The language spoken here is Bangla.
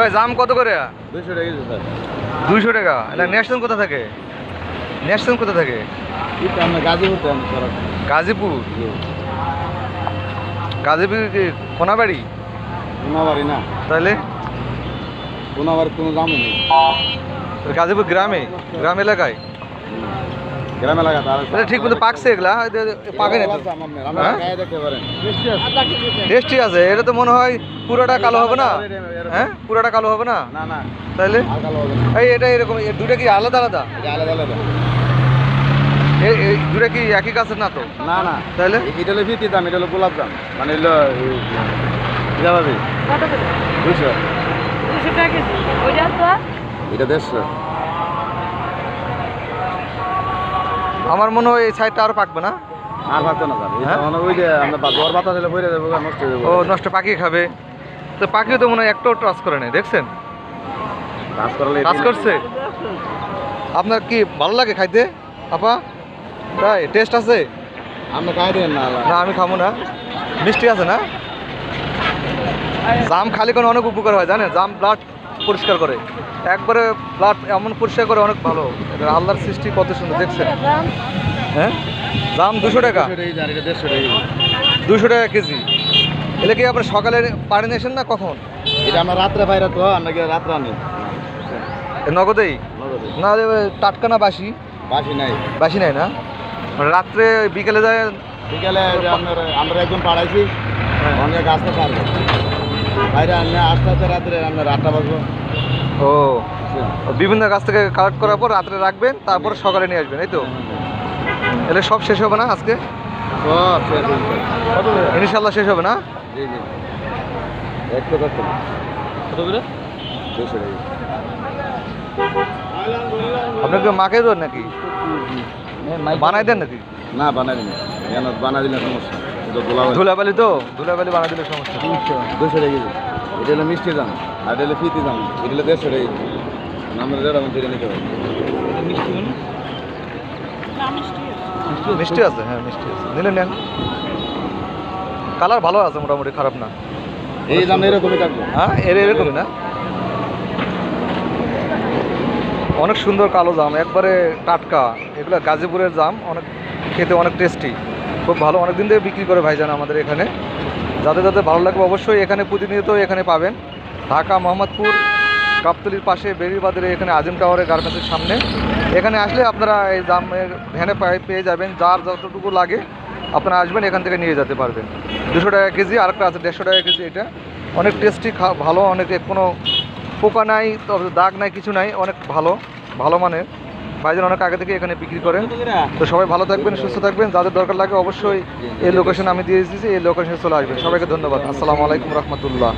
ভাই জাম কত করে? দুশো টাকা দুইশো টাকা? এটা নেশন কোথা থাকে? নেশন কোথা থাকে? গাজীপুর গাজীপুর? গাজীপুর কি কোনাবাড়ি? কোনাবাড়ি না। তাহলে? কোনাবাড়ি কোনো দামই নেই। গাজীপুর গ্রামে? গ্রাম এলাকায়? গ্রাম তার তাহলে ঠিক মতো পাকছে এগুলা পাকে না তো। আমরা হ্যাঁ? গায়ে দেখতে পারেন টেস্টি আছে এটা তো মনে হয় পুরোটা কালো হবে না হ্যাঁ পুরোটা কালো হবে না না না তাহলে হালকা হবে না এই এটা এরকম দুটা কি আলাদা আলাদা আলাদা আলাদা দুটা কি একই গাছের না তো না না তাহলে এটা হলো ফিতি দাম এটা হলো গোলাপ দাম মানে হলো দুশো দুশো টাকা তো এটা দেড়শো আমার মনে হয় এই সাইডটা আরও পাকবে না? আর ভাবতো না স্যার ওই যে আমরা জ্বর বাতাস হলে বইরে দেবো নষ্ট হয়ে যাবে। ও নষ্ট পাখি খাবে। তো পাখিও তো মনে হয় একটাও টাচ করে নেই দেখছেন? কাজ করছে? আপনার কি ভালো লাগে খাইতে? আপা? তাই টেস্ট আছে? আমরা খাই দেন না না আমি খাব না। মিষ্টি আছে না? জাম খালি করে অনেক উপকার হয় জানেন? জাম ব্লাড পরিষ্কার করে। একবারে ব্লাড এমন পরিষ্কার করে অনেক ভালো। এটা আল্লাহর সৃষ্টি কত সুন্দর দেখছেন? হ্যাঁ? দাম দুশো টাকা? এটা দুশো টাকা কেজি। এলে কি আপনার সকালে পাড়ে নেছেন না কখন? এটা আমরা রাত্রে বাইরে তো আমরা কি রাত্রে আনি? নগদেই? নগদে। না টাটকা না বাসি? বাসি নাই। বাসি নাই না? রাত্রে বিকেলে যায় বিকালে আমরা একজন পাড়াইছি হ্যাঁ। অনেক আসতে পারব আস্তে আস্তে রাত্রে আমরা আটটা বাজবো। ও বিভিন্ন গাছ থেকে কালেক্ট করার পর রাত্রে রাখবেন তারপর সকালে নিয়ে আসবেন এই তো? এলে সব শেষ হবে না আজকে। ইনশাল্লাহ শেষ হবে। না? আপনাকে মাকে দেন নাকি? বানাই দেন নাকি? না বানাই দিন কেন? বানাই দিলে সমস্যা। এটা ধুলাবালি। তো? ধুলাবালি বানাই দিলে সমস্যা দুশো টাকা এটা হলো মিষ্টি দাম আর এটা হলো ফিতি দাম এটা হলো দেড়শো টাকা আমরা দেড় আমার নিতে পারি। মিষ্টি আছে। হ্যাঁ মিষ্টি আছে। নিলে নেন কালার ভালো আছে মোটামুটি খারাপ না। এই দাম এরকমই থাকবে। হ্যাঁ এর এরকমই না? অনেক সুন্দর কালো জাম একবারে টাটকা। এগুলো গাজীপুরের জাম অনেক খেতে অনেক টেস্টি খুব ভালো অনেক দিন থেকে বিক্রি করে ভাইজান আমাদের এখানে। যাদের যাদের ভালো লাগবে অবশ্যই এখানে প্রতিনিয়ত এখানে পাবেন। ঢাকা, মোহাম্মদপুর গাবতলির পাশে বেরিবাদের এখানে আজিম টাওয়ারের গার্মেন্টসের সামনে। এখানে আসলে আপনারা এই দামের ভ্যানে পায়ে- পেয়ে যাবেন, যার যতটুকু লাগে আপনারা আসবেন, এখান থেকে নিয়ে যেতে পারবেন। দুশো টাকা কেজি, আরেকটা আছে, দেড়শো টাকা কেজি এটা। অনেক টেস্টি ভালো, অনেক কোনো পোকা নাই, তবে দাগ নাই, কিছু নাই, অনেক ভালো ভালো মানের। ভাইজান অনেক আগে থেকে এখানে বিক্রি করেন। তো সবাই ভালো থাকবেন সুস্থ থাকবেন। যাদের দরকার লাগে অবশ্যই এই লোকেশন আমি দিয়ে দিয়েছি এই লোকেশনে চলে আসবেন। সবাইকে ধন্যবাদ। আসসালামু আলাইকুম রহমতুল্লাহ।